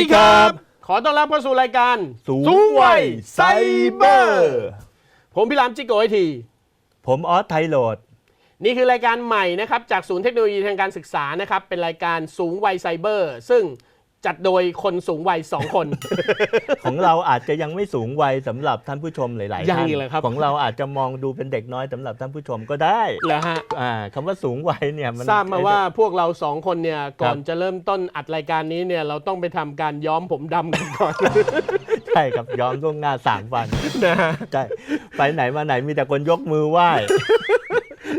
ดีครับ ขอต้อนรับเข้าสู่รายการสูงวัยไซเบอร์ ผมพี่รามจิโกไอที ผมออสไทยโหลดนี่คือรายการใหม่นะครับ จากศูนย์เทคโนโลยีทางการศึกษานะครับ เป็นรายการสูงวัยไซเบอร์ ซึ่ง จัดโดยคนสูงวัย 2 คน ของเราอาจจะยังไม่สูงวัยสำหรับท่านผู้ชมหลายๆยังท่านอีกเหรอครับ ของเราอาจจะมองดูเป็นเด็กน้อยสำหรับท่านผู้ชมก็ได้เหรอฮะอ่าคำว่าสูงวัยเนี่ยมัน ทราบมาว่าพวกเราสองคนเนี่ยก่อนครับจะเริ่มต้นอัดรายการนี้เนี่ยเราต้องไปทำการย้อมผมดำกันก่อน ใช่ครับย้อมล่วงหน้าสามวันนะฮะใช่ไปไหนมาไหนมีแต่คนยกมือไหว้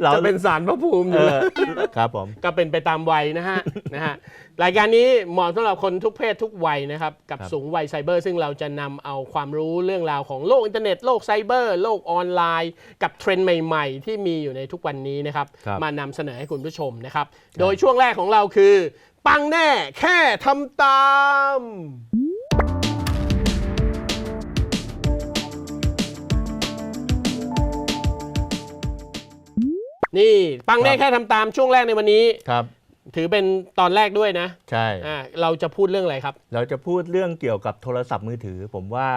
เราจะเป็นสารพระภูมิอเอยู่แล้วอ ครับผมก็เป็นไปตามวัยนะฮะนะฮะรายการนี้เหมาะสำหรับคนทุกเพศทุกวัยนะครับกับครับสูงวัยไซเบอร์ ซึ่งเราจะนำเอาความรู้เรื่องราวของโลกอินเทอร์เน็ตโลกไซเบอร์ โลกออนไลน์ กับเทรนด์ใหม่ๆ ที่มีอยู่ในทุกวันนี้นะครับครับมานำเสนอให้คุณผู้ชมนะครับ โดยช่วงแรกของเราคือ ปังแน่แค่ทำตาม นี่ปังแน่แค่ทำตามช่วงแรกในวันนี้ครับ ถือเป็นตอนแรกด้วยนะ ใช่อ่าเราจะพูดเรื่องอะไรครับ เราจะพูดเรื่องเกี่ยวกับโทรศัพท์มือถือ ผมว่า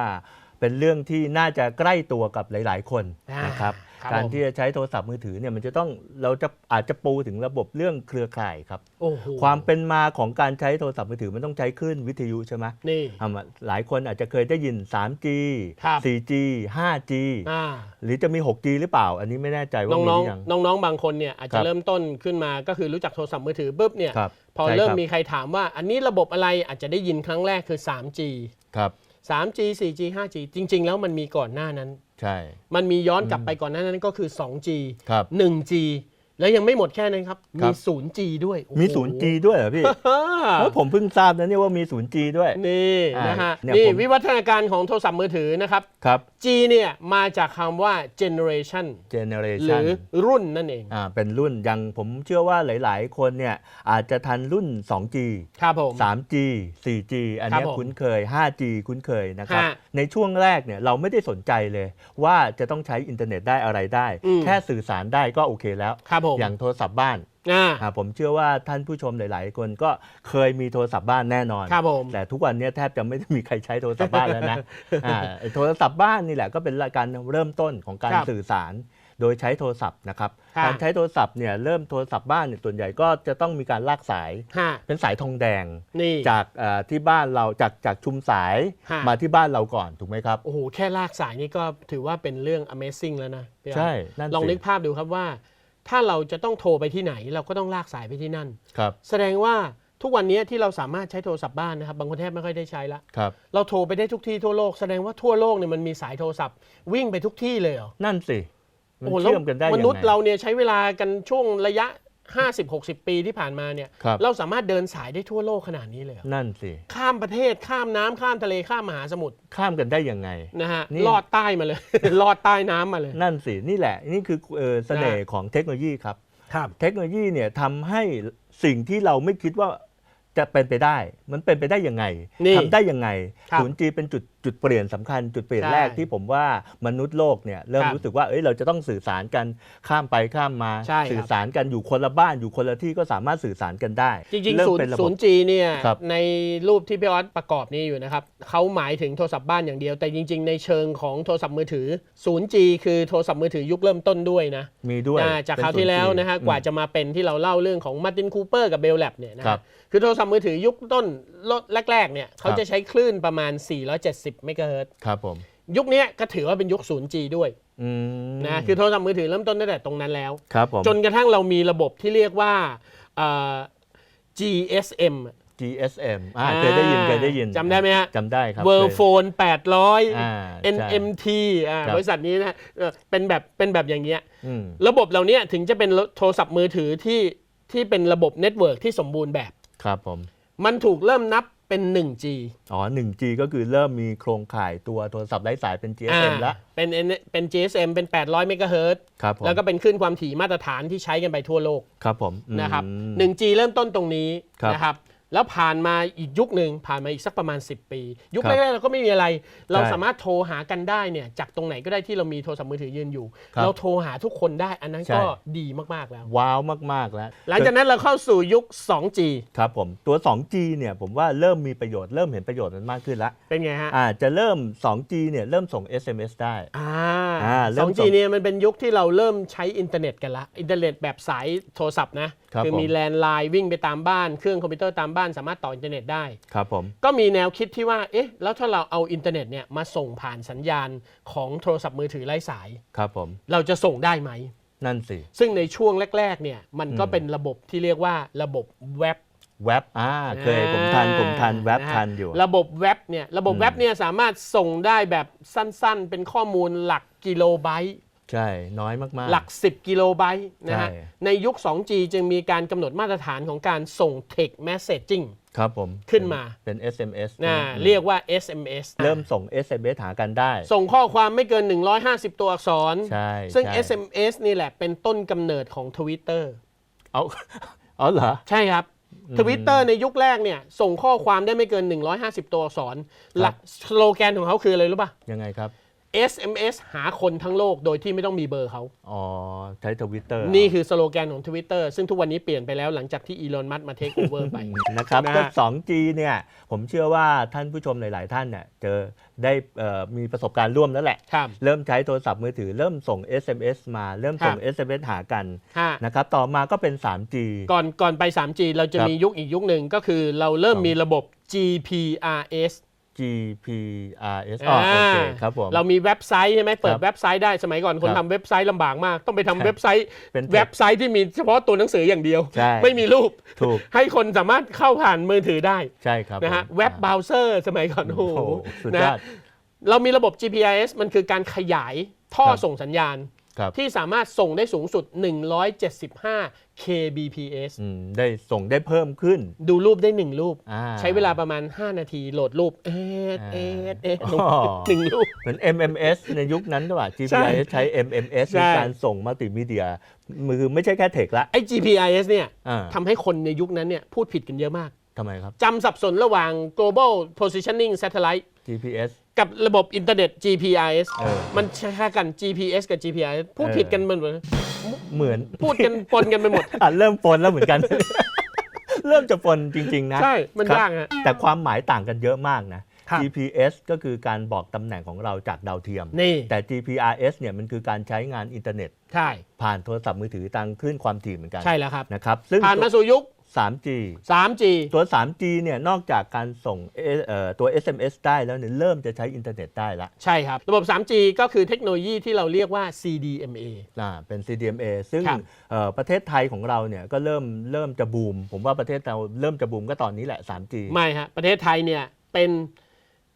เป็นเรื่องที่น่าจะใกล้ตัวกับหลาย ๆคนอ่านนะครับครับการผม ที่จะใช้โทรศัพท์มือถือเนี่ยมันจะต้องเราจะอาจจะปูถึงระบบเรื่องเครือข่ายครับ โอ้โหความเป็นมาของการใช้โทรศัพท์มือถือมันต้องใช้คลื่นวิทยุใช่ไหมนี่ อ่าหลายคนอาจจะเคยได้ยิน 3G ครับ 4G 5G อ่าหรือจะมี 6G หรือเปล่า อันนี้ไม่แน่ใจว่าน้องมีหน้องรือยังน้องน้องๆบางคนเนี่ยอาจครัจะบเริ่มต้นขึ้นมาก็คือรู้จักโทรศัพท์มือถือปุ๊บเนี่ยครับพอใช่เริ่มครับ มีใครถามว่า อันนี้ระบบอะไรอาจจะได้ยินครั้งแรกคือ 3G ครับ 3G 4G 5G จริง ๆ แล้วมันมีก่อนหน้านั้น ใช่ มันมีย้อนกลับไปก่อนหน้านั้นก็คือ 2G ครับ 1G แล้วยังไม่หมดแค่นั้นครับ ครัมีบ 0G ด้วยโอ้โหมี 0G ด้วยเหรอพี่อ่าเฮ้ยผมเพิ่งทราบนะเนี่ยว่ามี 0G ด้วย นี่อ่านนะฮะเนี่ยนี่ผม วิวัฒนาการของโทรศัพท์มือถือนะครับ ครับ G เนี่ยมาจากคำว่า generation ห generation รือรุ่นนั่นเอง อ่าเป็นรุ่นยังผมเชื่อว่าหลาย ๆ คนเนี่ยอาจจะทันรุ่น 2G ครับผม 3G 4G อันเนี้ยครับผมคุ้นเคย 5G คุ้นเคยนะครับ ฮะในช่วงแรกเนี่ยเราไม่ได้สนใจเลย ว่าจะต้องใช้อินเทอร์เน็ตได้อะไรได้ อืม แค่สื่อสารได้ก็โอเคแล้ว ครับผมอย่างโทรศัพท์บ้านอ่า อ่าผมเชื่อว่าท่านผู้ชมหลาย ๆ คนก็เคยมีโทรศัพท์บ้านแน่นอน ครับผมแต่ทุกวันเนี้แทบจะไม่ได้มีใครใช้โทรศัพท์บ้านแล้วนะ อ่าไอ้โทรศัพท์บ้านนี่แหละก็เป็นการเริ่มต้นของการครับสื่อสาร โดยใช้โทรศัพท์นะครับ ค่ะ การใช้โทรศัพท์เนี่ยเริ่มโทรศัพท์บ้านเนี่ยส่วนใหญ่ก็จะต้องมีการลากสาย ฮะเป็นสายทองแดง นี่ จากเอ่อที่บ้านเราจากจากชุมสายฮะมาที่บ้านเราก่อนถูกไหมครับ โอ้โห แค่ลากสายนี่ก็ถือว่าเป็นเรื่อง Amazing แล้วนะพี่ใช่อาร์ตนั่นลองสินึกภาพดูครับว่า ถ้าเราจะต้องโทรไปที่ไหน เราก็ต้องลากสายไปที่นั่น ครับ แสดงว่าทุกวันนี้ที่เราสามารถใช้โทรศัพท์บ้านนะครับบางคนแทบไม่ค่อยได้ใช้ละครับ เราโทรไปได้ทุกที่ทั่วโลกแสดงว่าทั่วโลกเนี่ยมันมีสายโทรศัพท์ วิ่งไปทุกที่เลยเหรอนั่นสิ มันโอ้โหเชื่อมกันได้มยังไงนุษย์เราเนี่ยใช้เวลากันช่วงระยะ 50-60 ปีที่ผ่านมาเนี่ยครับ เราสามารถเดินสายได้ทั่วโลกขนาดนี้เลยเหรอนั่นสิ ข้ามประเทศข้ามน้ำข้ามทะเลข้ามมหาสมุทรข้ามกันได้ยังไง นะฮะนี่ ลอดใต้มาเลย ลอดใต้น้ำมาเลย นั่นสิ นี่แหละ นี่คือเอ่อเสน่ห์ของเทคโนโลยีครับ ครับ เทคโนโลยีเนี่ยทำให้สิ่งที่เราไม่คิดว่า จะเป็นไปได้ มันเป็นไปได้ยังไงนี่ทำได้ยังไงครับ 0G เป็นจุดจุดเปลี่ยนสำคัญ จุดเปลี่ยนใช่แรกที่ผมว่ามนุษย์โลกเนี่ยเริ่มครับรู้สึกว่าเอ้ยเราจะต้องสื่อสารกันข้ามไปข้ามมาใช่ครับ สื่อสารกันอยู่คนละบ้านอยู่คนละที่ก็สามารถสื่อสารกันได้จริงเริ่ๆมศูนเป็นย์ระศูบบนย์จีเนี่ยครับ ในรูปที่พี่ออสประกอบนี้อยู่นะครับเขาหมายถึงโทรศัพท์บ้านอย่างเดียว แต่จริง ๆ ในเชิงของโทรศัพท์มือถือ 0G คือโทรศัพท์มือถือยุคเริ่มต้นด้วยนะ มีด้วยอ่าจากคราวที่แล้วนะฮะอืมกว่าจะมาเป็นที่เราเล่าเรื่องของมาร์ตินคูเปอร์กับเบลแลบเนี่ยนะครับ คือโทรศัพท์มือถือยุคต้นแรก ๆ เนี่ยเขาครับจะใช้คลื่นประมาณ 470เมกะเฮิรตซ์ครับผมยุคเนี้ยก็ถือว่าเป็นยุค 0G ด้วยอืมนะคือโทรศัพท์มือถือเริ่มต้นตั้งแต่ตรงนั้นแล้วครับผมจนกระทั่งเรามีระบบที่เรียกว่าเอ่อ GSM GSM อ่าเคยได้ยินเคยได้ยินจำได้ไหมฮะจำได้ครับ World เคย Phone อ่า800ใช่ NMT อ่าครับบริษัทนี้นะฮะเอ่อเป็นแบบเป็นแบบอย่างเงี้ยอืมระบบเหล่านี้ถึงจะเป็นโทรศัพท์มือถือที่ที่เป็นระบบเน็ตเวิร์กที่สมบูรณ์แบบ ครับผม มันถูกเริ่มนับเป็น 1G อ๋อ 1G ก็คือเริ่มมีโครงข่ายตัวโทรศัพท์ไร้สายเป็น GSM แล้วอ่าเป็น N- เป็น GSM เป็น 800 เมกะเฮิรตซ์ครับผมแล้วก็เป็นคลื่นความถี่มาตรฐานที่ใช้กันไปทั่วโลกครับผมอืมนะครับ 1G เริ่มต้นตรงนี้ครับ นะครับ แล้วผ่านมาอีกยุคหนึ่งผ่านมาอีกสักประมาณ 10 ปี ยุคครับแรกๆเราก็ไม่มีอะไร เราใช่สามารถโทรหากันได้เนี่ยจากตรงไหนก็ได้ที่เรามีโทรศัพท์มือถือยืนอยู่ครับเราโทรหาทุกคนได้อันนั้นใช่ก็ดีมากๆแล้ว ว้าวมากๆแล้ว หลังจากนั้นเราเข้าสู่ยุค 2G ครับผมตัว 2G เนี่ยผมว่าเริ่มมีประโยชน์เริ่มเห็นประโยชน์มันมากขึ้นแล้วเป็นไงฮะอ่าจะเริ่ม 2G เนี่ยเริ่มส่ง SMS ได้อ่าอ่าเริ่สมองส่จีงเนี่ยมันเป็นยุคที่เราเริ่มใช้อินเทอร์เน็ตกันละอินเทอร์เน็ตแบบสายโทรศัพท์นะ ครับอมีผมแลนด์ไลน์วิ่งไปตามบ้านเครื่องคอมพิวเตอร์ตามบ้านสามารถต่ออินเทอร์เน็ตได้ ครับผม ก็มีแนวคิดที่ว่า เอ๊ะ แล้วถ้าเราเอาอินเทอร์เน็ตเนี่ยมาส่งผ่านสัญญาณของโทรศัพท์มือถือไร้สาย ครับผม เราจะส่งได้ไหม นั่นสิ ซึ่งในช่วงแรก ๆ เนี่ย มันก็อืมเป็นระบบที่เรียกว่าระบบเว็บเว็บอ่าเคยผมทันผมทันเว็บนะฮะทันอยู่ ระบบเว็บเนี่ย ระบบอืมเว็บเนี่ยสามารถส่งได้แบบสั้นๆ เป็นข้อมูลหลักกิโลไบต์ ใช่น้อยมากๆ หลัก 10 กิโลไบต์นะฮะใช่ ในยุค 2G จึงมีการกำหนดมาตรฐานของการส่ง text messaging ครับผมขึ้นมา เป็น SMS นะอืมเรียกว่า SMS เริ่มส่ง SMS หากันได้ ส่งข้อความไม่เกิน 150 ตัวอักษร ใช่ซึ่ง ใช่ SMS นี่แหละเป็นต้นกำเนิดของ Twitter เอา เอาเหรอ ใช่ครับ Twitter ในยุคแรกเนี่ย ส่งข้อความได้ไม่เกิน 150 ตัวอักษร หลักสโลแกนของเขาคืออะไรรู้ป่ะ ยังไงครับ SMS หาคนทั้งโลกโดยที่ไม่ต้องมีเบอร์เขา อ๋อ ใช้ทวิตเตอร์นี่คือสโลแกนของ Twitter ซึ่งทุกวันนี้เปลี่ยนไปแล้วหลังจากที่อีลอน มัสมาเทคโอเวอร์ไป นะครับนะฮะก็ 2G เนี่ย ผมเชื่อว่าท่านผู้ชมหลาย ๆ ท่านเนี่ยเจอได้เอ่อมีประสบการณ์ร่วมแล้วแหละ ครับ เริ่มใช้โทรศัพท์มือถือเริ่มส่ง SMS มาเริ่มส่งครับ SMS หากันฮะนะครับต่อมาก็เป็น 3G ก่อนก่อนไป 3G เราจะครับมียุคอีกยุคหนึ่งก็คือเราเริ่มครับมีระบบ GPRS GPRS อ๋อโอเคครับผม เรามีเว็บไซต์ใช่ไหมเปิคดรับเว็บไซต์ได้สมัยก่อนคนครับทำเว็บไซต์ลำบากมาก ต้องไปทำใช่เว็บไซต์เป็นเทคเว็บไซต์ที่มีเฉพาะตัวหนังสืออย่างเดียวใช่ไม่มีรูปถูกให้คนสามารถเข้าผ่านมือถือได้ใช่ครับนะฮะผมเว็บอ่าเบราว์เซอร์สมัยก่อนโอ้โอ้โหโหสุดนะยอฮะดเรามีระบบ GPRS มันคือการขยายท่อครับส่งสัญญาณครับ ที่สามารถส่งได้สูงสุด 175 kbps อืมได้ส่งได้เพิ่มขึ้น ดูรูปได้ 1 รูปอ่าใช้เวลาประมาณ 5 นาทีโหลดรูป เอ็ดอ่าเอ็ดเอ็ดอ๋อหนึ่งรูป เหมือน MMS ในยุคนั้นก็ว่าใช่ GPRS ใช้ MMS ใช่ในการส่งมัลติมีเดียมือไม่ใช่แค่เทคละไอ้ GPRS เนี่ยอ่าทำให้คนในยุคนั้นเนี่ยพูดผิดกันเยอะมากทำไมครับจำสับสนระหว่าง global positioning satellite GPS กับระบบอินเทอร์เน็ต GPRS เออ มันใช้ค่ากัน GPS กับ GPRS พูดเออผิดกันหมดเลยเหมือน พูดกันปนกันไปหมด อะเริ่มปนแล้วเหมือนกัน เริ่มจะปนจริง ๆ นะใช่ มันครับยากฮะ แต่ความหมายต่างกันเยอะมากนะ ครับ GPS ก็คือการบอกตำแหน่งของเราจากดาวเทียม นี่แต่ GPRS เนี่ยมันคือการใช้งานอินเทอร์เน็ต ใช่ผ่านโทรศัพท์มือถือทางคลื่นความถี่เหมือนกันใช่แล้วครับ นะครับซึ่งผ่านมาสู่ยุค 3G 3G ตัว 3G เนี่ยนอกจากการส่งเอ่อเอ่อตัว SMS ได้แล้วเนี่ยเริ่มจะใช้อินเทอร์เน็ตได้ละ ใช่ครับ ระบบ 3G ก็คือเทคโนโลยีที่เราเรียกว่า CDMA อ่าเป็น CDMA ซึ่งครับเอ่อประเทศไทยของเราเนี่ยก็เริ่มเริ่มจะบูม ผมว่าประเทศเราเริ่มจะบูมก็ตอนนี้แหละ 3G ไม่ฮะ ประเทศไทยเนี่ยเป็น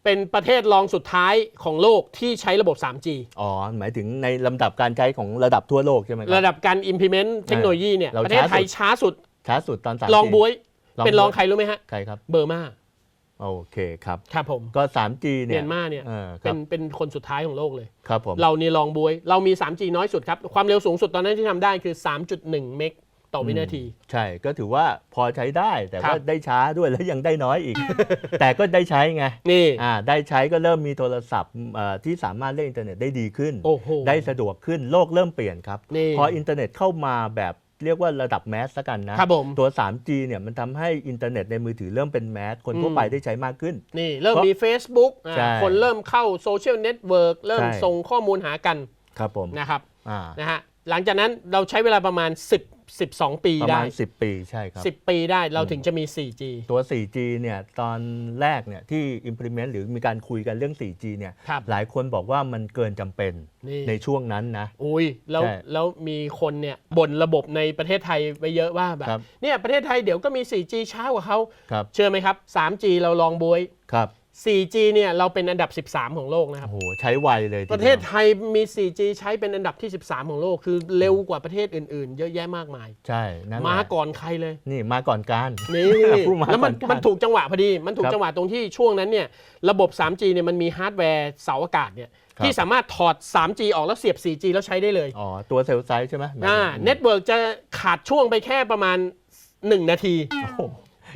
เป็นประเทศรองสุดท้ายของโลกที่ใช้ระบบ 3G อ๋อ หมายถึงในลำดับการใช้ของระดับทั่วโลกใช่ไหมครัระดับการ implement เทคโนโลยีเนี่ยเราประเทศไทยช้าสุด ช้าสุดตอน 3G ลองบวยลองเป็นรองบ๊วยใครรู้ไหมฮะ ใครครับ เบอร์มาโอเคครับครับผมก็ 3G เมีเนี่ยยนมาเนี่ยออคเป็รับนเป็นคนสุดท้ายของโลกเลยครับผมเรานี่ลองบวย เรามี 3G น้อยสุดครับ ความเร็วสูงสุดตอนนั้นที่ทำได้คือ 3.1 เมกต่อวินาที ใช่ก็ถือว่าพอใช้ได้แต่ครัว่าบได้ช้าด้วยแล้วยังได้น้อยอีก แต่ก็ได้ใช้ไงนี่อ่าได้ใช้ก็เริ่มมีโทรศัพท์เอ่อที่สามารถเล่นอินเทอร์เน็ตได้ดีขึ้นโอ้โหได้สะดวกขึ้นโลกเริ่มเปลี่ยนครับนี่พออินเทอร์เน็ตเข้ามาแบบ เรียกว่าระดับแมสละกันนะครับผม ตัว 3G เนี่ยมันทำให้อินเทอร์เน็ตในมือถือเริ่มเป็นแมส คนทั่วอืมไปได้ใช้มากขึ้น นี่เริ่มเพราะมี Facebook อ่าใช่คนเริ่มเข้าโซเชียลเน็ตเวิร์กเริ่มใช่ ส่งข้อมูลหากันครับผมนะครับอ่า นะฮะหลังจากนั้นเราใช้เวลาประมาณ 10 12 ปีประได้ มาณ 10 ปีใช่ครับ 10 ปีได้เราถึงจะมี 4G ตัว 4G เนี่ยตอนแรกเนี่ยที่ implement หรือมีการคุยกันเรื่อง 4G เนี่ยครับหลายคนบอกว่ามันเกินจำเป็นนี่ ในช่วงนั้นนะ อุ้ยแล้วใช่แล้วมีคนเนี่ยบ่นระบบในประเทศไทยไปเยอะว่าแบบครับเนี่ยประเทศไทยเดี๋ยวก็มี 4G ช้ากว่าเขาครับ เชื่อไหมครับ 3G เราลองบวย ครับ 4G เนี่ยเราเป็นอันดับ 13 ของโลกนะครับ โอ้โหใช้ไวเลยทีประดียวเทศไทยมี 4G ใช้เป็นอันดับที่ 13 ของโลก คือเร็วกว่าประเทศอื่นๆ เยอะแยะมากมาย ใช่นั่นแหละมาก่อนใครเลย นี่มาก่อนการ นี่ผู้มาแล้วมันก่อนการมันถูกจังหวะพอดี มันถูกครับจังหวะตรงที่ช่วงนั้นเนี่ยระบบ 3G เนี่ยมันมีฮาร์ดแวร์เสาอากาศเนี่ยครับ ที่สามารถถอด 3G ออกแล้วเสียบ 4G แล้วใช้ได้เลยอ๋อตัวเซลล์ไซส์ใช่ไหมอ่าเน็ตเวิร์กจะขาดช่วงไปแค่ประมาณ 1 นาที โอ้โห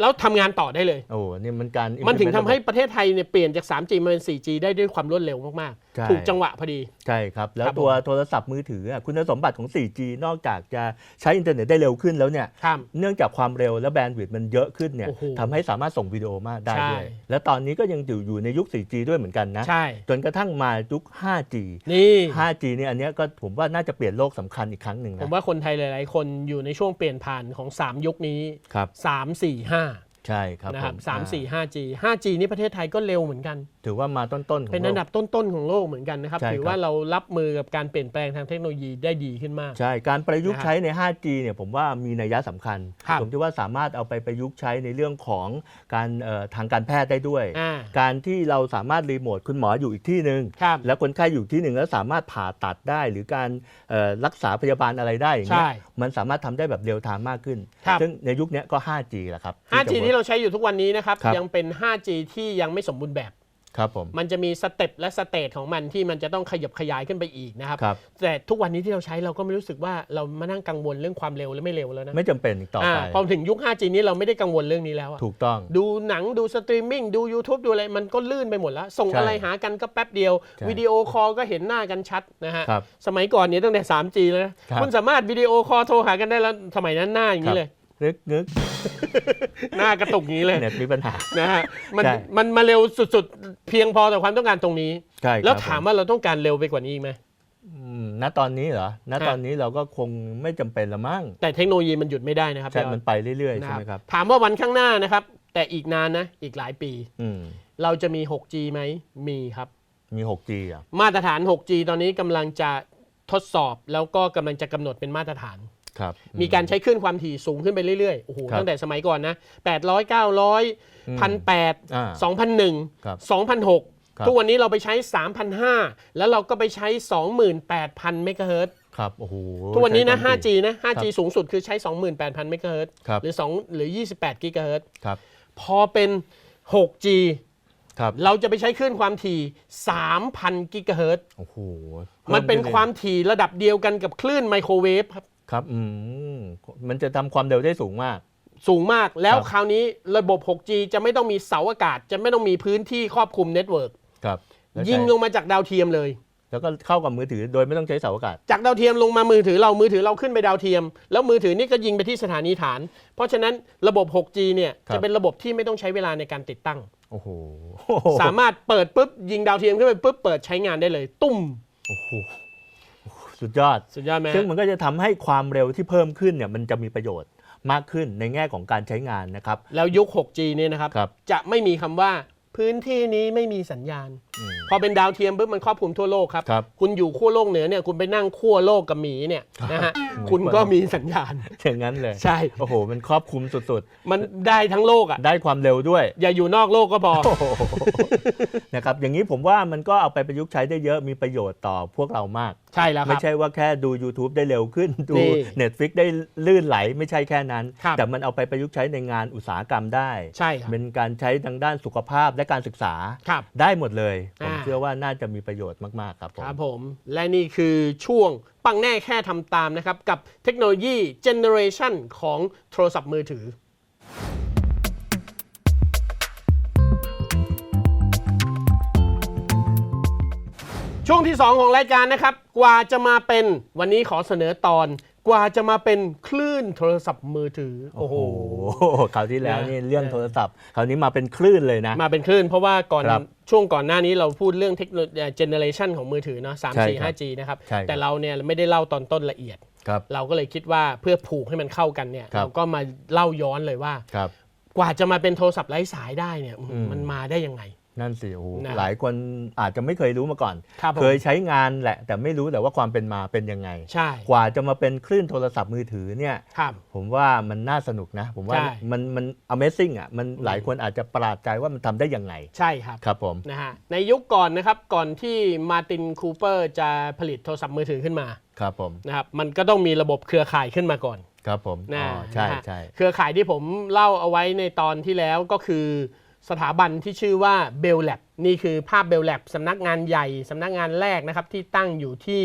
แล้วทำงานต่อได้เลย โอ้โหนี่มันการ มันถึงทำ implement ให้ประเทศไทยเนี่ยเปลี่ยนจาก 3G มาเป็น 4G ได้ด้วยความรวดเร็วมากใช่ๆถูกจังหวะพอดี ใช่ครับ แล้วครับตัวผมโทรศัพท์มือถืออะคุณสมบัติของ 4G นอกจากจะใช้อินเทอร์เน็ตได้เร็วขึ้นแล้วเนี่ยครับเนื่องจากความเร็วและแบนด์วิดต์มันเยอะขึ้นเนี่ยโอ้โหทำให้สามารถส่งวิดีโอมาได้ใช่ด้วย และตอนนี้ก็ยังอยู่อยู่ในยุค 4G ด้วยเหมือนกันนะใช่จนกระทั่งมายุค 5G นี่ 5G เนี่ยอันเนี้ยก็ผมว่าน่าจะเปลี่ยนโลกสำคัญอีกครั้งหนึ่งผมนะว่าคนไทยหลาย ๆ คนอยู่ในช่วงเปลี่ยนผ่านของ 3 ยุคนี้ครับ3 4 5 ใช่ครับนะครับผมสามอ่สี่ห้า G 5G นี่ประเทศไทยก็เร็วเหมือนกัน ถือว่ามาต้นๆของเป็นอันดับโลกต้นๆของโลกเหมือนกันนะครับใช่ถือครับว่าเรารับมือกับการเปลี่ยนแปลงทางเทคโนโลยีได้ดีขึ้นมาก ใช่ การประยุกต์นะครับใช้ใน 5G เนี่ยผมว่ามีนัยยะสำคัญครับผมคิดว่าสามารถเอาไปประยุกต์ใช้ในเรื่องของการเอ่อทางการแพทย์ได้ด้วยอ่าการที่เราสามารถรีโมทคุณหมออยู่อีกที่หนึ่งครับแล้วคนไข้อยู่ที่หนึ่งแล้วสามารถผ่าตัดได้ หรือการเอ่อรักษาพยาบาลอะไรได้อย่างเงี้ใช่ยมันสามารถทำได้แบบเร็วไทม์มากขึ้นครับซึ่งในยุคเนี้ยก็ 5G แหละครับ 5G จะที่เราใช้อยู่ทุกวันนี้นะครับ ครับ ยังเป็น 5G ที่ยังไม่สมบูรณ์แบบ ครับผม มันจะมีสเต็ปและสเตจของมันที่มันจะต้องขยับขยายขึ้นไปอีกนะครับ ครับ แต่ทุกวันนี้ที่เราใช้เราก็ไม่รู้สึกว่าเรามานั่งกังวลเรื่องความเร็วหรือไม่เร็วแล้วนะไม่จำเป็นอีกต่ออ่าไปพอถึงยุค 5G นี้เราไม่ได้กังวลเรื่องนี้แล้วอะถูกต้อง ดูหนังดูสตรีมมิ่งดู YouTube ดูอะไร มันก็ลื่นไปหมดแล้ว ส่งใช่อะไรหากันก็แป๊บเดียว ใช่วิดีโอคอลก็เห็นหน้ากันชัดนะฮะ ครับสมัยก่อนเนี่ยตั้งแต่ 3G แล้วนะครับ คุณสามารถวิดีโอคอลโทรหากันได้แล้ว สมัยนั้นหน้าอย่างนี้เลย นึกนึกหน้ากระตุกอย่างนี้เลยเน็ตมีปัญหานะฮะมันใช่มันมาเร็วสุดๆ เพียงพอต่อความต้องการตรงนี้ใช่ครับแล้วถามผว่าเราต้องการเร็วไปกว่านี้อีกไหมอืมณตอนนี้เหรอณฮะตอนนี้เราก็คงไม่จำเป็นละมั้ง แต่เทคโนโลยีมันหยุดไม่ได้นะครับ ใช่พี่ออสมันไปเรื่อยๆนะใช่ไหมครับ ถามว่าวันข้างหน้านะครับ แต่อีกนานนะ อีกหลายปีอืมเราจะมี 6G ไหม มีครับ มี 6G อะ มาตรฐาน 6G ตอนนี้กำลังจะทดสอบแล้วก็กำลังจะกำหนดเป็นมาตรฐาน ครับมีการใช้คลื่นความถี่สูงขึ้นไปเรื่อยๆ โอ้โหครับตั้งแต่สมัยก่อนนะ 800 900 1,800อ่า2001ครับ2006ครับทุกวันนี้เราไปใช้ 3,500 แล้วเราก็ไปใช้ 28,000 เมกะเฮิรตซ์ครับโอ้โหทุกวันนี้นะใช้ความ 5G นะ 5G สูงสุดคือใช้ 28,000 เมกะเฮิรตซ์ครับหรือ2หรือ 28 กิกะเฮิรตซ์ครับพอเป็น 6G ครับเราจะไปใช้คลื่นความถี่ 3,000 กิกะเฮิรตซ์โอ้โห มันเป็นพิ่ความถี่ระดับเดียวกันกับคลื่นไมโครเวฟครับ ครับอืมมันจะทำความเร็วได้สูงมาก สูงมากแล้วครับ คราวนี้ระบบ 6G จะไม่ต้องมีเสาอากาศ จะไม่ต้องมีพื้นที่ครอบคลุมเน็ตเวิร์กครับแล้วยิงใช้ลงมาจากดาวเทียมเลย แล้วก็เข้ากับมือถือโดยไม่ต้องใช้เสาอากาศ จากดาวเทียมลงมามือถือเรามือถือเราขึ้นไปดาวเทียม แล้วมือถือนี่ก็ยิงไปที่สถานีฐาน เพราะฉะนั้นระบบ 6G เนี่ยครับ จะเป็นระบบที่ไม่ต้องใช้เวลาในการติดตั้ง โอ้โหสามารถเปิดปุ๊บยิงดาวเทียมขึ้นไปปุ๊บเปิดใช้งานได้เลย ตุ้ม โอ้โห สุดยอด สุดยอดไหมซึ่งมันก็จะทำให้ความเร็วที่เพิ่มขึ้นเนี่ยมันจะมีประโยชน์มากขึ้นในแง่ของการใช้งานนะครับ แล้วยุค 6G เนี่ยนะครับครับจะไม่มีคำว่าพื้นที่นี้ไม่มีสัญญาณอืมพอเป็นดาวเทียมปุ๊บมันครอบคลุมทั่วโลกครับครับ คุณอยู่ขั้วโลกเหนือเนี่ยคุณไปนั่งขั้วโลกกับหมีเนี่ยนะฮะคุณก็มีสัญญาณอย่างนั้นเลยใช่โอ้โห มันครอบคลุมสุดมันได้ทั้งโลกอะๆได้ความเร็วด้วย อย่าอยู่นอกโลกก็พอโอ้โหนะครับอย่างนี้ผมว่ามันก็เอาไปประยุกต์ใช้ได้เยอะมีประโยชน์ต่อพวกเรามาก ใช่แล้วคไม่รับใช่ว่าแค่ดู YouTube ได้เร็วขึ้น ดูนี่ Netflix ได้ลื่นไหลไม่ใช่แค่นั้นครับแต่มันเอาไปประยุกต์ใช้ในงานอุตสาหกรรมได้ใช่ครับเป็นการใช้ทางด้านสุขภาพและการศึกษาครับได้หมดเลยผมอ่าเชื่อว่าน่าจะมีประโยชน์มาก ๆ ครับผมครับผม และนี่คือช่วงปังแน่แค่ทำตามนะครับ กับเทคโนโลยีเจเนอเรชันของโทรศัพท์มือถือช่วงที่ 2 ของรายการนะครับ กว่าจะมาเป็นวันนี้ขอเสนอตอน กว่าจะมาเป็นคลื่นโทรศัพท์มือถือ โอ้โหคราวที่แล้วนะนี่เรื่องโทรศัพท์คราวนี้มาเป็นคลื่นเลยนะ มาเป็นคลื่นเพราะว่าก่อนครับช่วงก่อนหน้านี้เราพูดเรื่องเทคโนโลยีเจเนอเรชันของมือถือเนาะสามใช่สี่ครัห้าบจีนะครับใช่ครับ แต่เราเนี่ยไม่ได้เล่าตอนต้นละเอียดครับเราก็เลยคิดว่าเพื่อผูกให้มันเข้ากันเนี่ยครับเราก็มาเล่าย้อนเลยว่าครับกว่าจะมาเป็นโทรศัพท์ไร้สายได้เนี่ยอืมมันมาได้ยังไง นั่นสิโอ้โหนะหลายคนอาจจะไม่เคยรู้มาก่อน ครับผม เคยใช้งานแหละ แต่ไม่รู้แต่ว่าความเป็นมาเป็นยังไง ใช่กว่าจะมาเป็นคลื่นโทรศัพท์มือถือเนี่ย ครับ ผมว่ามันน่าสนุกนะ ผมว่าใช่ มันมัน Amazing อะมันหลายคนอาจจะประหลาดใจว่ามันทำได้ยังไง ใช่ครับ ครับผม นะฮะในยุคก่อนนะครับก่อนที่มาร์ตินคูเปอร์จะผลิตโทรศัพท์มือถือขึ้นมาครับผม นะครับมันก็ต้องมีระบบเครือข่ายขึ้นมาก่อนครับผมนะอ๋อใช่นะฮะใช่เครือข่ายที่ผมเล่าเอาไว้ในตอนที่แล้วก็คือ สถาบันที่ชื่อว่า Bell Lab นี่คือภาพ Bell Lab สำนักงานใหญ่สำนักงานแรกนะครับที่ตั้งอยู่ที่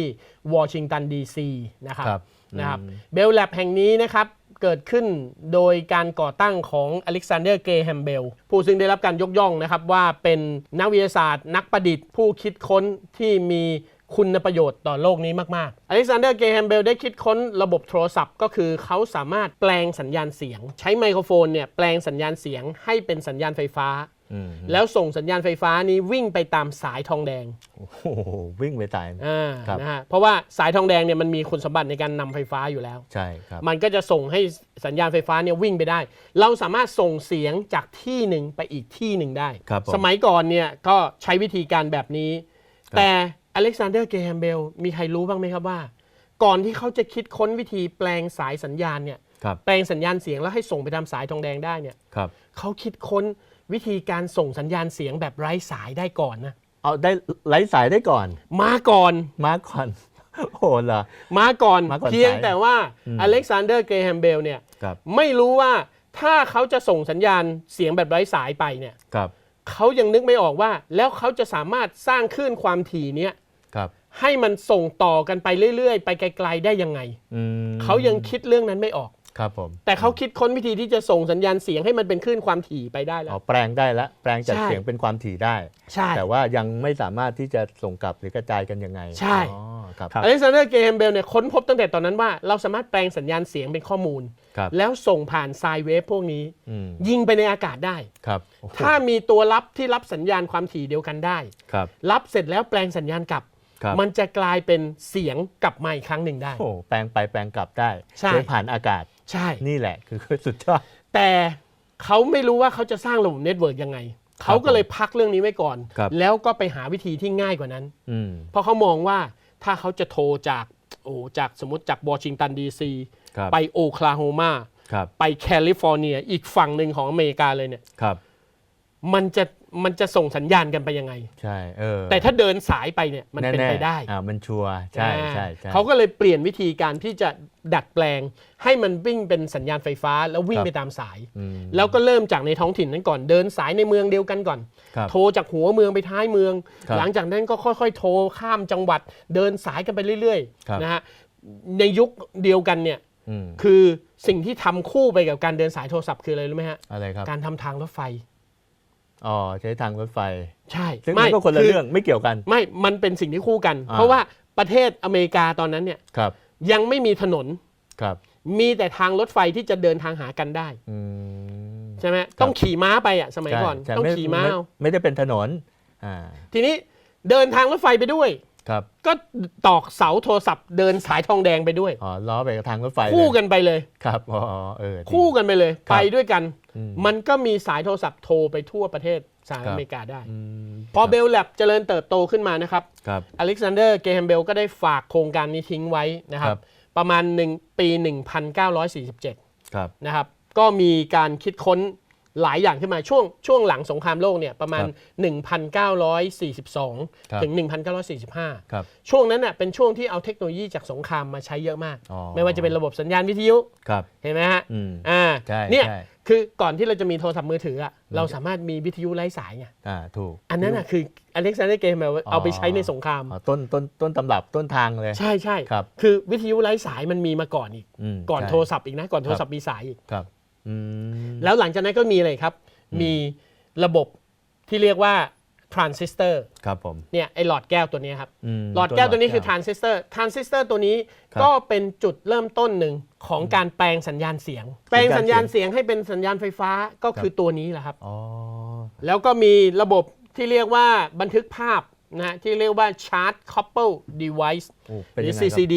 วอชิงตันดีซีนะครับครับนะครับอืมเบลแลบแห่งนี้นะครับเกิดขึ้นโดยการก่อตั้งของอเล็กซานเดอร์ เกแฮมเบล ผู้ซึ่งได้รับการยกย่องนะครับว่าเป็นนักวิทยาศาสตร์ นักประดิษฐ์ ผู้คิดค้นที่มี คุณประโยชน์ต่อโลกนี้มาก ๆ อเล็กซานเดอร์ เกแฮมเบลได้คิดค้นระบบโทรศัพท์ ก็คือเขาสามารถแปลงสัญญาณเสียง ใช้ไมโครโฟนเนี่ยแปลงสัญญาณเสียงให้เป็นสัญญาณไฟฟ้าอืมแล้วส่งสัญญาณไฟฟ้านี้วิ่งไปตามสายทองแดงโอ้โหวิ่งไปตายอ่าครับนะฮะเพราะว่าสายทองแดงเนี่ยมันมีคุณสมบัติในการนำไฟฟ้าอยู่แล้ว ใช่ครับ มันก็จะส่งให้สัญญาณไฟฟ้าเนี่ยวิ่งไปได้ เราสามารถส่งเสียงจากที่หนึ่งไปอีกที่หนึ่งได้ครับผมสมัยก่อนเนี่ยก็ใช้วิธีการแบบนี้ครับแต่ อเล็กซานเดอร์เกแฮมเบลมีใครรู้บ้างไหมครับว่า ก่อนที่เขาจะคิดค้นวิธีแปลงสายสัญญาณเนี่ยครับแปลงสัญญาณเสียงแล้วให้ส่งไปตามสายทองแดงได้เนี่ยครับเขาคิดค้นวิธีการส่งสัญญาณเสียงแบบไร้สายได้ก่อนนะเอาได้ไร้สายได้ก่อน มาก่อนมาก่อนโอ้โหเหรอ มาก่อนมาก่อนเพียงสายแต่ว่าอืมอเล็กซานเดอร์เกแฮมเบลเนี่ยครับไม่รู้ว่าถ้าเขาจะส่งสัญญาณเสียงแบบไร้สายไปเนี่ยครับเขายังนึกไม่ออกว่า แล้วเขาจะสามารถสร้างคลื่นความถี่เนี้ยครับ ให้มันส่งต่อกันไปเรื่อยๆ ไปไกล ๆ ได้ยังไงอืมเขายังคิดเรื่องนั้นไม่ออกครับผมแต่เขาคิดค้นวิธีที่จะส่งสัญญาณเสียงให้มันเป็นคลื่นความถี่ไปได้แล้อ๋อวแปลงได้แล้วแปลงจากใช่เสียงเป็นความถี่ได้ใช่แต่ว่ายังไม่สามารถที่จะส่งกลับหรือกระจายกันยังไง ใช่อ๋อครับอเล็กซานเดอร์เกแฮมเบลเนี่ยค้นพบตั้งแต่ตอนนั้นว่าเราสามารถแปลงสัญญาณเสียงเป็นข้อมูลครับแล้วส่งผ่านไซด์เวฟพวกนี้อืมยิงไปในอากาศได้ครับโอ้โหถ้ามีตัวรับที่รับสัญญาณความถี่เดียวกันได้ครับรับเสร็จแล้วแปลงสัญญาณกลับ ครับมันจะกลายเป็นเสียงกลับมาอีกครั้งหนึ่งได้ โอ้โหแปลงไปแปลงกลับได้ใช่โดยผ่านอากาศ ใช่ นี่แหละคือสุดยอด แต่เขาไม่รู้ว่าเขาจะสร้างระบบเน็ตเวิร์กยังไง เขาก็เลยพักเรื่องนี้ไว้ก่อน ครับ แล้วก็ไปหาวิธีที่ง่ายกว่านั้น อืม เพราะเขามองว่าถ้าเขาจะโทรจากโอ้จากสมมติจากวอชิงตันดีซีครับ ไปโอคลาโฮมาครับ ไปแคลิฟอร์เนีย อีกฝั่งหนึ่งของอเมริกาเลยเนี่ย ครับ มันจะ มันจะส่งสัญญาณกันไปยังไง ใช่เออแต่ถ้าเดินสายไปเนี่ยมันเป็นแๆไปได้อ่ามันชัวร์ใช่ใช่ใช่เขาก็เลยเปลี่ยนวิธีการที่จะดัดแปลง ให้มันวิ่งเป็นสัญญาณไฟฟ้า แล้ววิ่งครับไปตามสายอืมแล้วก็เริ่มจากในท้องถิ่นนั้นก่อนเดินสายในเมืองเดียวกันก่อนครับโทรจากหัวเมืองไปท้ายเมืองครับหลังจากนั้นก็ค่อย ๆ โทรข้ามจังหวัด เดินสายกันไปเรื่อยครับๆนะฮะในยุคเดียวกันเนี่ยอืมคือสิ่งที่ทำคู่ไปกับการเดินสายโทรศัพท์คืออะไรรู้ไหมฮะอะไรครับการทำทางรถไฟ อ๋อใช้ทางรถไฟ ใช่ซึ่งมันก็คนละอเรื่องไม่เกี่ยวกัน ไม่มันเป็นสิ่งที่คู่กันอ่าเพราะว่าประเทศอเมริกาตอนนั้นเนี่ยครับ ยังไม่มีถนนครับ มีแต่ทางรถไฟที่จะเดินทางหากันได้อืมใช่ไหมต้องขี่ม้าไปอะสมัยก่อนใช่ต้องไขี่ม้าเอาไม่ได้เป็นถนนอ่าทีนี้เดินทางรถไฟไปด้วย ครับก็ตอกเสาโทรศัพท์เดินสายทองแดงไปด้วยอ๋อล้อไปกับทางรถไฟคู่เลยกันไปเลยครับอ๋อเออดีคู่กันไปเลยครับไปด้วยกันอืมมันก็มีสายโทรศัพท์โทรไปทั่วประเทศสหรัฐครับอเมริกาได้อืมพอเบลแลบเจริญเติบโตขึ้นมานะครับครับอเล็กซานเดอร์เกแฮมเบลก็ได้ฝากโครงการนี้ทิ้งไว้นะครัครับบประมาณ1ปี 1947 ครับนะครับ ก็มีการคิดค้น หลายอย่างขึ้นมาช่วงช่วงหลังสงครามโลกเนี่ยประมาณ 1942ครับถึง 1945ครับช่วงนั้นน่ะเป็นช่วงที่เอาเทคโนโลยีจากสงครามมาใช้เยอะมากอ๋อไม่ว่าจะเป็นระบบสัญญาณวิทยุครับเห็นไหมฮะอืมอ่าใช่เนี่ยใช่คือก่อนที่เราจะมีโทรศัพท์มือถืออะเราสามารถมีวิทยุไร้สายไงอ่าถูก อันนั้นอะคืออเล็กซานเดอร์เกมเอาไปใช้ในสงครามอ๋อต้นต้นต้นตำรับต้นทางเลย ใช่ใช่ครับคือวิทยุไร้สายมันมีมาก่อนอีกมก่อนใช่โทรศัพท์อีกนะ ก่อนโทรศัพท์มีสายอีกครับอืม แล้วหลังจากนั้นก็มีอะไรครับ มีระบบที่เรียกว่าทรานซิสเตอร์ครับผมเนี่ยไอหลอดแก้วตัวนี้ครับมหลอดแก้วตัวนี้คือททานรานซิสเตอร์ทรานซิสเตอร์ตัวนี้ครับก็เป็นจุดเริ่มต้นหนึ่งของการแปลงสัญญาณเสียง แปลงสัญญาณเสียงให้เป็นสัญญาณไฟฟ้าก็คือตัวนี้แหละครับอ๋อแล้วก็มีระบบที่เรียกว่าบันทึกภาพนะฮะที่เรียกว่า Chart Couple Device โอ้หเป็นรือยังไงครับ CCD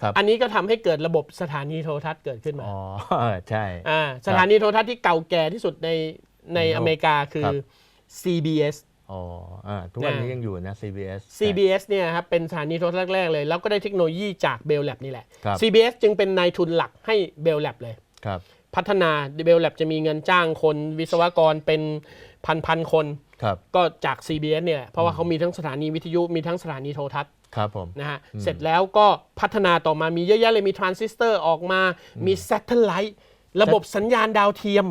ครับอันนี้ก็ทำให้เกิดระบบสถานีโทรทัศน์เกิดขึ้นมาอ๋อใช่อ่าสถานีโทรทัศน์ที่เก่าแก่ที่สุดในในในโลกอเมริกาคือ ครับ CBS อ๋ออ่าทุกวันนี้ยังอยู่นะ CBS CBS เนี่ยครับเป็นสถานีโทรทัศน์แรกๆเลย แล้วก็ได้เทคโนโลยีจาก Bell Lab นี่แหละ ครับ CBS จึงเป็นนายทุนหลักให้ Bell Lab เลย ครับ พัฒนา Bell Lab จะมีเงินจ้างคนวิศวกรเป็นพันๆคน ครับ ก็จาก CBS เนี่ยแหละเพราะว่าเขามีทั้งสถานีวิทยุมีทั้งสถานีโทรทัศน์ ครับผมนะฮะเสร็จแล้วก็พัฒนาต่อมามีเยอะแยะเลยมีทรานซิสเตอร์ออกมา มี s a t เท l ไลท์ระบบสัญญาณดาวเทียม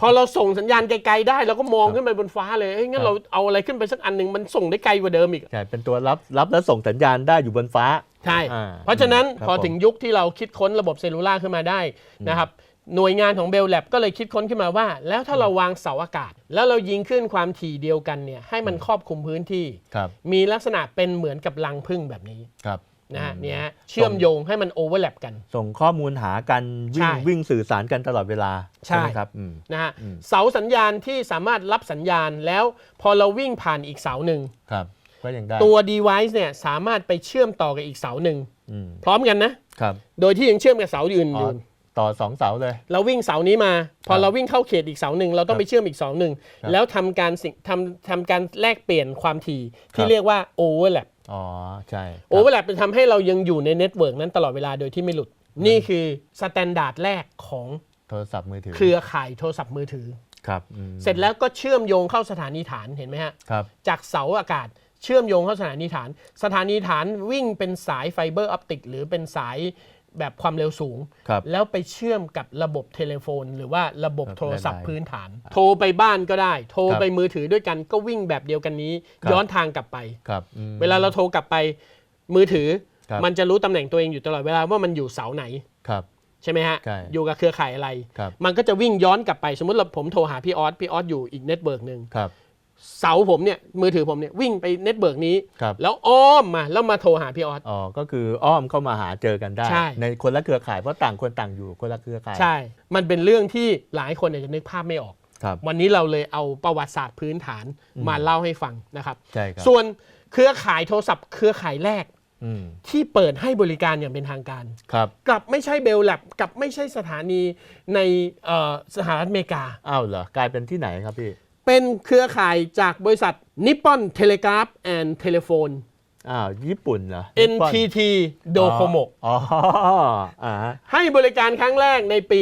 พอเราส่งสัญญาณไกลๆได้เราก็มองขึ้นไปบนฟ้าเลยเอ้ยงั้นเราเอาอะไรขึ้นไปสักอันหนึ่งมันส่งได้ไกลกว่าเดิมอีกใช่เป็นตัวรับรับและส่งสัญญาณได้อยู่บนฟ้าใช่อ่าเพราะฉะนั้นครับพอถึงยุคที่เราคิดค้นระบบเซลลูล่าขึ้นมาได้นะครับ หน่วยงานของเบลแลบก็เลยคิดค้นขึ้นมาว่า แล้วถ้าเราวางเสาอากาศ แล้วเรายิงขึ้นความถี่เดียวกันเนี่ยให้มันครอบคลุมพื้นที่ ครับมีลักษณะเป็นเหมือนกับรังผึ้งแบบนี้ครับนะฮะอืมเนี่ยฮะเชื่อมโยงให้มันโอเวอร์แลปกัน ส่งข้อมูลหากันวิ่ใช่งวิ่งสื่อสารกันตลอดเวลาใช่ ไหมครับอืม นะฮะอืม เสาสัญญาณที่สามารถรับสัญญาณแล้วพอเราวิ่งผ่านอีกเสาหนึ่ง ครับก็ยังได้ตัว device เนี่ยสามารถไปเชื่อมต่อกับอีกเสาหนึ่ง อืมพร้อมกันนะ ครับ โดยที่ยังเชื่อมกับเสาอื่นอ๋ออยู่ ต่อสองเสาเลย เราวิ่งเสานี้มา พอครับเราวิ่งเข้าเขตอีกเสาหนึ่งเราต้องไปเชื่อมอีกเสาหนึ่งครับแล้วทำการสิ่งทำทำการแลกเปลี่ยนความถี่คที่รับเรียกว่า overlap อ๋อใช่ครับ overlap เป็นทำให้เรายังอยู่ในเน็ตเวิร์กนั้นตลอดเวลาโดยที่ไม่หลุด นี่คือสแตนดาร์ดแรกของโทรศัพท์มือถือ เครือข่ายโทรศัพท์มือถือครับอืมเสร็จแล้วก็เชื่อมโยงเข้าสถานีฐานเห็นไหมฮะครับจากเสาอากาศเชื่อมโยงเข้าสถานีฐาน สถานีฐานวิ่งเป็นสายไฟเบอร์ออปติก หรือเป็นสาย แบบความเร็วสูง ครับแล้วไปเชื่อมกับระบบเทเลโฟน หรือว่าระบบครับโทรศัพท์ได้พื้นฐาน โทรไปบ้านก็ได้ โทรครับไปมือถือด้วยกันก็วิ่งแบบเดียวกันนี้ ครับ ย้อนทางกลับไป ครับอืม เวลาเราโทรกลับไปมือถือ ครับ มันจะรู้ตำแหน่งตัวเองอยู่ตลอดเวลาว่ามันอยู่เสาไหน ครับ ใช่ไหมฮะ ใช่อยู่กับเครือข่ายอะไร ครับ มันก็จะวิ่งย้อนกลับไป สมมติเราผมโทรหาพี่ออส พี่ออสอยู่อีกเน็ตเวิร์กหนึ่ง ครับ เสาผมเนี่ยมือถือผมเนี่ยวิ่งไปเน็ตเวิร์กนี้ ครับ แล้วอ้อมมาแล้วมาโทรหาพี่ออส อ๋อ ก็คืออ้อมเข้ามาหาเจอกันได้ ใช่ ในคนละเครือข่ายเพราะต่างคนต่างอยู่คนละเครือข่ายใช่ มันเป็นเรื่องที่หลายคนอาจจะนึกภาพไม่ออก ครับ วันนี้เราเลยเอาประวัติศาสตร์พื้นฐานมาเล่าให้ฟังนะครับ ใช่ครับส่วนเครือข่ายโทรศัพท์เครือข่ายแรกอืมที่เปิดให้บริการอย่างเป็นทางการ ครับกลับไม่ใช่เบลแลบกลับไม่ใช่สถานีในเอ่อสหรัฐอเมริกา อ้าวเหรอกลายเป็นที่ไหนครับพี่ เป็นเครือข่ายจากบริษัท Nippon Telegraph and Telephone อ้าวญี่ปุ่นเหรอ NTT Docomo อ๋ออ่าให้บริการครั้งแรกในปี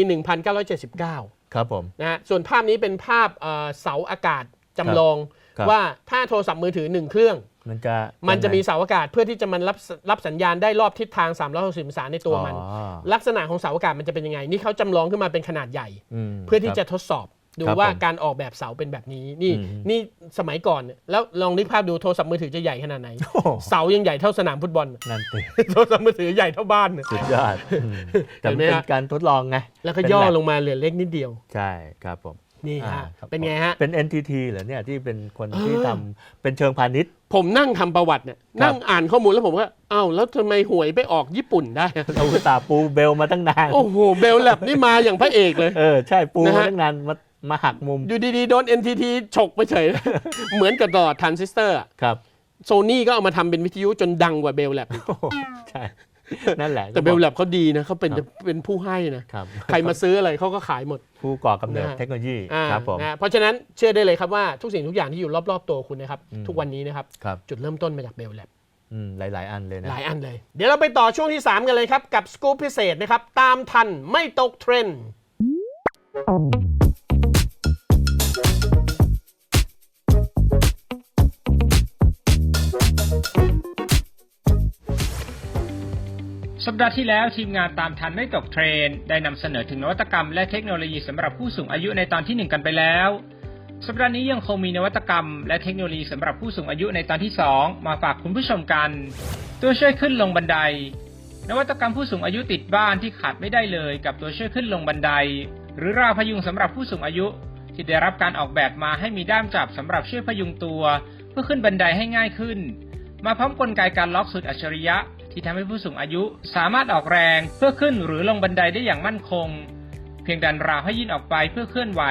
1979 ครับผม นะฮะส่วนภาพนี้เป็นภาพเอ่อเสาอากาศจำลองครับ ว่าถ้าโทรศัพท์มือถือ 1 เครื่อง มันจะมันจะมียังไงเสาอากาศเพื่อที่จะมันรับรับสัญญาณได้รอบทิศทาง 360องศาในตัวมัน อ๋อลักษณะของเสาอากาศมันจะเป็นยังไง นี่เขาจำลองขึ้นมาเป็นขนาดใหญ่ มเพื่อที่ครับจะทดสอบ ดูครับว่าผมการออกแบบเสาเป็นแบบนี้นี่อืมนี่สมัยก่อนเนี่ยแล้วลองนึกภาพดูโทรศัพท์มือถือจะใหญ่ขนาดไหนโอ้โหเสายังใหญ่เท่าสนามฟุตบอลนั่นสิโทรศัพท์มือถือใหญ่เท่าบ้านเนี่ยสุดยอดอืมแต่เห็นไหมเป็นฮะการทดลองไงแล้วก็เป็นย่อแบบลงมาเหลือเล็กนิดเดียว ใช่ครับผมนี่อ่าฮะครับเป็นไงฮะ เป็น NTT เหรอเนี่ยที่เป็นคนที่เออทำเป็นเชิงพาณิชย์ ผมนั่งทำประวัติเนี่ยครับนั่งอ่านข้อมูลแล้วผมก็อ้าวแล้วทำไมหวยไปออกญี่ปุ่นได้เราอุตส่าห์ปูเบลมาตั้งนาน โอ้โห เบลแลบนี่มาอย่างพระเอกเลย เออ ใช่ปูนะมาฮะตั้งนานมา มาหักมุมอยู่ดีๆ โดน NTT ฉกไปเฉย เหมือนกับตลอดทรานซิสเตอร์ครับโซนี่ก็เอามาทำเป็นวิทยุจนดังกว่าเบลแลบโอ้โหใช่นั่นแหละแต่เบลแลบเขาดีนะเขาเป็นครับเป็นผู้ให้นะครับใครมาซื้ออะไรเขาก็ขายหมด ผู้ก่อกำเนิดนะฮะเทคโนโลยีอ่าครับผมนะเพราะฉะนั้นเชื่อได้เลยครับว่าทุกสิ่งทุกอย่างที่อยู่รอบๆตัวคุณนะครับอืมทุกวันนี้นะครับครับ จุดเริ่มต้นมาจากเบลแลบอืมหลาย ๆ อันเลยนะหลายอันเลย เดี๋ยวเราไปต่อช่วงที่ 3 กันเลยครับ กับสกู๊ปพิเศษนะครับ ตามทันไม่ตกเทรนด์ สัปดาห์ที่แล้วทีมงานตามทันไม่ตกเทรนได้นำเสนอถึงนวัตกรรมและเทคโนโลยีสำหรับผู้สูงอายุในตอนที่ 1 กันไปแล้ว สัปดาห์นี้ยังคงมีนวัตกรรม และเทคโนโลยีสำหรับผู้สูงอายุในตอนที่ 2 มาฝากคุณผู้ชมกัน ตัวช่วยขึ้นลงบันได นวัตกรรมผู้สูงอายุติดบ้านที่ขาดไม่ได้เลย กับตัวช่วยขึ้นลงบันได หรือราวพยุงสำหรับผู้สูงอายุ ที่ได้รับการออกแบบมาให้มีด้ามจับสำหรับช่วยพยุงตัว เพื่อขึ้นบันไดให้ง่ายขึ้น มาพร้อมกลไกการล็อกสุดอัจฉริยะ ที่ทำให้ผู้สูงอายุสามารถออกแรงเพื่อขึ้นหรือลงบันไดได้อย่างมั่นคง เพียงดันราวให้ยื่นออกไปเพื่อเคลื่อนไหว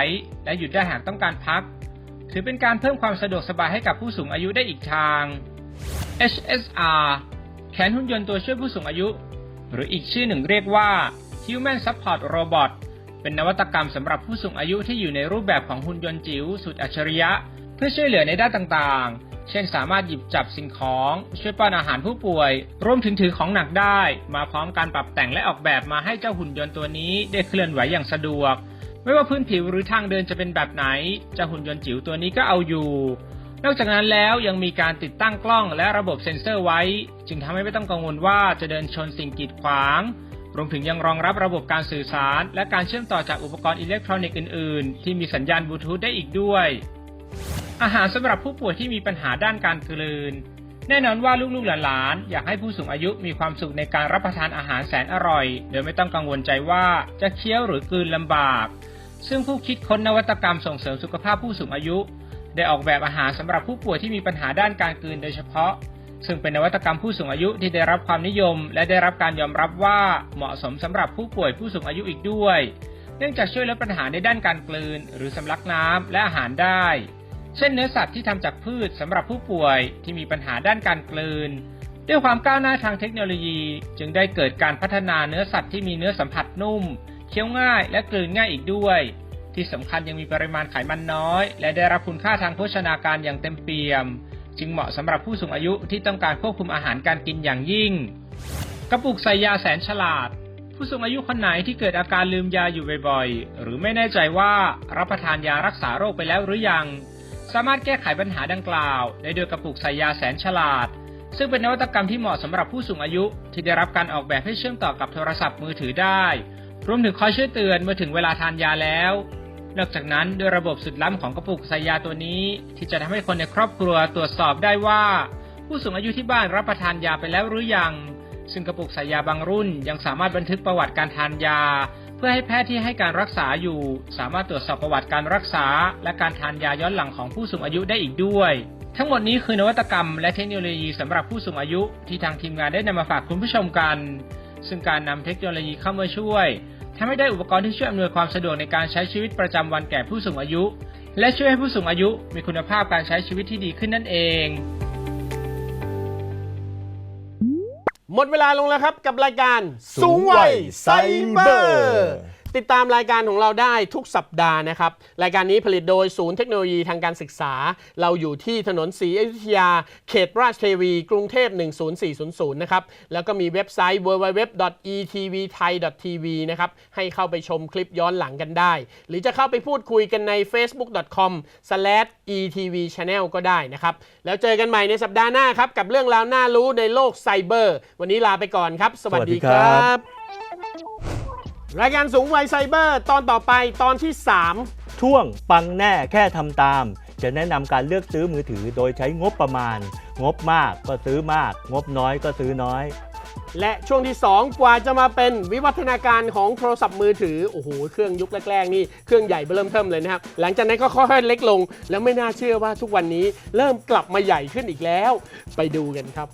และหยุดได้หากต้องการพัก ถือเป็นการเพิ่มความสะดวกสบายให้กับผู้สูงอายุได้อีกทาง HSR แขนหุ่นยนต์ตัวช่วยผู้สูงอายุ หรืออีกชื่อหนึ่งเรียกว่า Human Support Robot เป็นนวัตกรรมสำหรับผู้สูงอายุที่อยู่ในรูปแบบของหุ่นยนต์จิ๋วสุดอัจฉริยะ เพื่อช่วยเหลือในด้านต่างๆ เช่นสามารถหยิบจับสิ่งของ ช่วยป้อนอาหารผู้ป่วย รวมถึงถือของหนักได้ มาพร้อมการปรับแต่งและออกแบบมาให้เจ้าหุ่นยนต์ตัวนี้ได้เคลื่อนไหวอย่างสะดวก ไม่ว่าพื้นผิวหรือทางเดินจะเป็นแบบไหนเจ้าหุ่นยนต์จิ๋วตัวนี้ก็เอาอยู่ นอกจากนั้นแล้วยังมีการติดตั้งกล้องและระบบเซ็นเซอร์ไว้ จึงทำให้ไม่ต้องกังวลว่าจะเดินชนสิ่งกีดขวางรวมถึงยังรองรับระบบการสื่อสาร และการเชื่อมต่อจากอุปกรณ์อิเล็กทรอนิกส์อื่น ๆ ที่มีสัญญาณบลูทูธได้อีกด้วย อาหารสำหรับผู้ป่วยที่มีปัญหาด้านการกลืน แน่นอนว่าลูกๆหลานๆอยากให้ผู้สูงอายุมีความสุขในการรับประทานอาหารแสนอร่อย โดยไม่ต้องกังวลใจว่าจะเคี้ยวหรือกลืนลำบาก ซึ่งผู้คิดค้นนวัตกรรมส่งเสริมสุขภาพผู้สูงอายุ ได้ออกแบบอาหารสำหรับผู้ป่วยที่มีปัญหาด้านการกลืนโดยเฉพาะ ซึ่งเป็นนวัตกรรมผู้สูงอายุที่ได้รับความนิยม และได้รับการยอมรับว่าเหมาะสมสำหรับผู้ป่วยผู้สูงอายุอีกด้วย เนื่องจากช่วยลดปัญหาในด้านการกลืน หรือสำลักน้ำและอาหารได้ เช่นเนื้อสัตว์ที่ทำจากพืชสำหรับผู้ป่วยที่มีปัญหาด้านการกลืน ด้วยความก้าวหน้าทางเทคโนโลยี จึงได้เกิดการพัฒนาเนื้อสัตว์ที่มีเนื้อสัมผัสนุ่ม เคี้ยวง่ายและกลืนง่ายอีกด้วย ที่สำคัญยังมีปริมาณไขมันน้อย และได้รับคุณค่าทางโภชนาการอย่างเต็มเปี่ยม จึงเหมาะสำหรับผู้สูงอายุที่ต้องการควบคุมอาหารการกินอย่างยิ่ง กระปุกใส่ยาแสนฉลาดผู้สูงอายุคนไหนที่เกิดอาการลืมยาอยู่บ่อยๆ หรือไม่แน่ใจว่ารับประทานยารักษาโรคไปแล้วหรือยัง สามารถแก้ไขปัญหาดังกล่าว ได้โดยกระปุกใส่ยาแสนฉลาด ซึ่งเป็นนวัตกรรมที่เหมาะสำหรับผู้สูงอายุ ที่ได้รับการออกแบบให้เชื่อมต่อกับโทรศัพท์มือถือได้ รวมถึงคอยช่วยเตือนเมื่อถึงเวลาทานยาแล้ว นอกจากนั้นด้วยระบบสุดล้ำของกระปุกใส่ยาตัวนี้ ที่จะทำให้คนในครอบครัวตรวจสอบได้ว่า ผู้สูงอายุที่บ้านรับประทานยาไปแล้วหรือยัง ซึ่งกระปุกใส่ยาบางรุ่น ยังสามารถบันทึกประวัติการทานยา เพื่อให้แพทย์ที่ให้การรักษาอยู่ สามารถตรวจสอบประวัติการรักษา และการทานยาย้อนหลังของผู้สูงอายุได้อีกด้วย ทั้งหมดนี้คือนวัตกรรมและเทคโนโลยีสำหรับผู้สูงอายุที่ทางทีมงานได้นำมาฝากคุณผู้ชมกัน ซึ่งการนำเทคโนโลยีเข้ามาช่วยทำให้ได้อุปกรณ์ที่ช่วยอำนวยความสะดวกในการใช้ชีวิตประจำวันแก่ผู้สูงอายุ และช่วยให้ผู้สูงอายุมีคุณภาพการใช้ชีวิตที่ดีขึ้นนั่นเอง หมดเวลาลงแล้วครับกับรายการสูงวัยไซเบอร์ ติดตามรายการของเราได้ทุกสัปดาห์นะครับ รายการนี้ผลิตโดยศูนย์เทคโนโลยีทางการศึกษา เราอยู่ที่ถนนศรีอยุธยา เขตราชเทวี กรุงเทพ 10400 นะครับ แล้วก็มีเว็บไซต์ www.etvthai.tv นะครับ ให้เข้าไปชมคลิปย้อนหลังกันได้ หรือจะเข้าไปพูดคุยกันใน facebook.com/etvchannel ก็ได้นะครับ แล้วเจอกันใหม่ในสัปดาห์หน้าครับ กับเรื่องราวน่ารู้ในโลกไซเบอร์ วันนี้ลาไปก่อนครับ สวัสดีครับ รายการสูงวัยไซเบอร์ ตอนต่อไปตอนที่3ช่วงปังแน่แค่ทำตาม จะแนะนำการเลือกซื้อมือถือโดยใช้งบประมาณ งบมากก็ซื้อมาก งบน้อยก็ซื้อน้อยและช่วงที่ 2 กว่าจะมาเป็นวิวัฒนาการของโทรศัพท์มือถือ โอ้โห เครื่องยุคแรก ๆ นี่ เครื่องใหญ่เริ่มเทิมเลยนะครับ หลังจากนั้นก็ค่อยๆเล็กลง แล้วไม่น่าเชื่อว่าทุกวันนี้เริ่มกลับมาใหญ่ขึ้นอีกแล้ว ไปดูกันครับ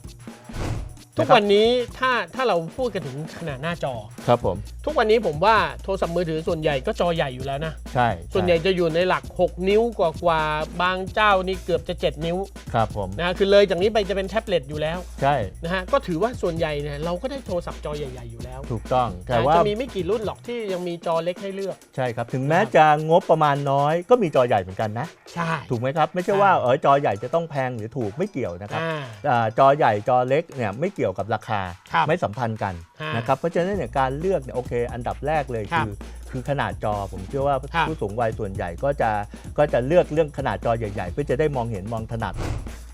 ทุกวันนี้ถ้าถ้าเราพูดกันถึงขนาดหน้าจอครับผม ทุกวันนี้ผมว่าโทรศัพท์มือถือส่วนใหญ่ก็จอใหญ่อยู่แล้วนะ ใช่ส่วนใหญ่จะอยู่ในหลัก 6 นิ้วกว่าๆบางเจ้านี่เกือบจะ 7 นิ้วครับผมนะฮะคือเลยจากนี้ไปจะเป็นแท็บเล็ตอยู่แล้ว ใช่นะฮะก็ถือว่าส่วนใหญ่เนี่ยเราก็ได้โทรศัพท์จอใหญ่ ๆอยู่แล้ว ถูกต้องแต่แต่ว่าจะมีไม่กี่รุ่นหรอกที่ยังมีจอเล็กให้เลือก ใช่ครับ ถึงแม้จะงบประมาณน้อย ก็มีจอใหญ่เหมือนกันนะใช่ถูกไหมครับ ไม่ใช่ว่าเออจอใหญ่จะต้องแพงหรือถูกไม่เกี่ยวนะครับอ่าอ่าจอใหญ่จอเล็กเนี่ยไม่เกี่ยวกับราคาครับไม่สัมพันธ์กันฮะนะครับเพราะฉะนั้นเนี่ยการเลือกเนี่ยโอเค อันดับแรกเลยครับคือคือขนาดจอผมเชื่อว่าครับผู้สูงวัยส่วนใหญ่ก็จะก็จะเลือกเรื่องขนาดจอใหญ่ ๆ เพื่อจะได้มองเห็นมองถนัด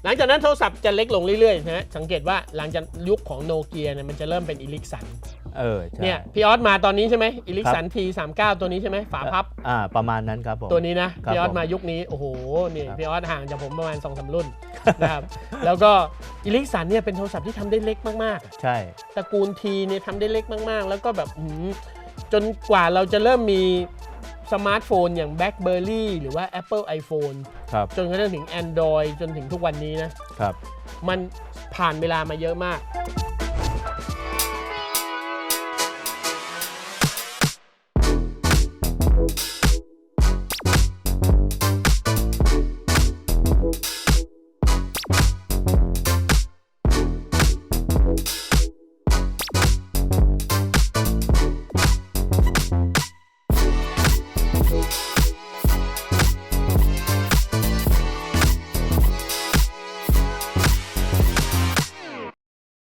หลังจากนั้นโทรศัพท์จะเล็กลงเรื่อยๆนะฮะสังเกตว่าหลังจากยุคของโนเกียเนี่ยมันจะเริ่มเป็นอิลิกสันเออใช่ เนี่ยพี่ออสมาตอนนี้ใช่ไหมอิลิกสันครับทีสามเก้าตัวนี้ใช่ไหมฝาพับ อ่า ประมาณนั้นครับผม ตัวนี้นะครับพี่ออสผมมายุคนี้โอ้โหนี่ครับ พี่ออสห่างจากผมประมาณ2อสรุ่นนะครับ แล้วก็อิลิกสันเนี่ยเป็นโทรศัพท์ที่ทำได้เล็กมากๆอะใช่ตระกูลทีเนี่ยทำได้เล็กมากๆ แล้วก็แบบอื้อหือจนกว่าเราจะเริ่มมี สมาร์ทโฟนอย่าง BlackBerry หรือว่า Apple iPhone ครับจนกระทั่งถึง Android จนถึงทุกวันนี้นะครับ มันผ่านเวลามาเยอะมากค